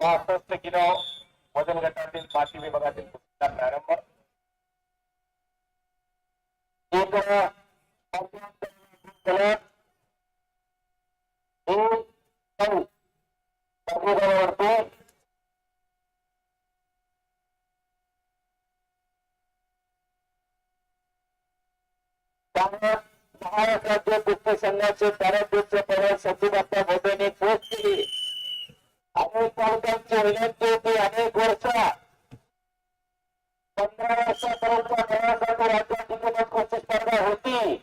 महाराष्ट्रात किलो वज़न प्रारंभ त्याला महाराष्ट्राचे कुस्ती संघाचे पराध्यक्ष पवार सतीबाप्पा मोदींनी पोच केली. अनेक पालकांची विनंती होती अनेक वर्ष. पंधरा वर्षापर्यंत महाराष्ट्रातील राज्यात कुस्ती स्पर्धा होती?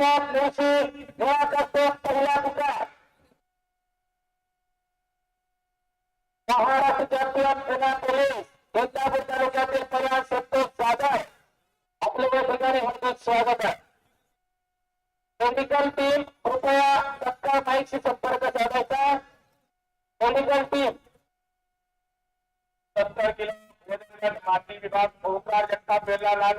मुळशी निळा करतो पहिला पुकार महाराष्ट्र चॅम्पियन पुणे पोलीस इंदापूर तालुक्यातील पर्याय संतोष जाधव आपले या ठिकाणी हार्दिक स्वागत आहे मेडिकल टीम कृपया तत्काळ माईकशी संपर्क साधायचा मेडिकल टीम सत्तर किलो माती विभाग ओंकार जगताप बेला लाल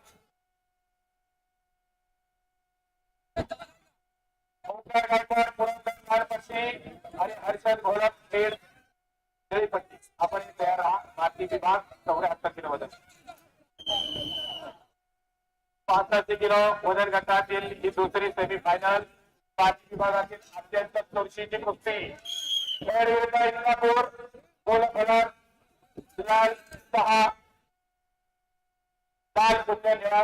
गायकवाड पुरंदर लालपट्टी आणि हर्षद घोलप खेड पट्टी आपण तयार राहा माती विभाग चौऱ्याहत्तर किलो वज़न पासष्ट किलो वज़न गटातील ही दुसरी सेमीफायनल पाच विभागातील अत्यंत चुरशीची कुस्ती खेड विरुद्ध इंदापूर गोल फलक लाल सहा लाल शून्य निळा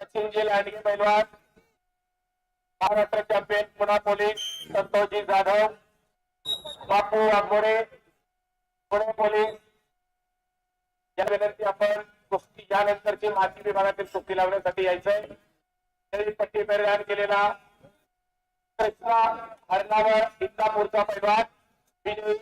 सचिनजी लांडगे पैलवान Maharashtra champion Puna police Santosh ji Jadhav Bapu Waghmode Pune police या वेळेवरती आपण कुस्ती यानंतरची माती विभागातील कुस्ती लावण्यासाठी यायचंय. तरी पट्टी परिधान केलेला कृष्णा हरणावर इंदापूरचा पैलवान विजयी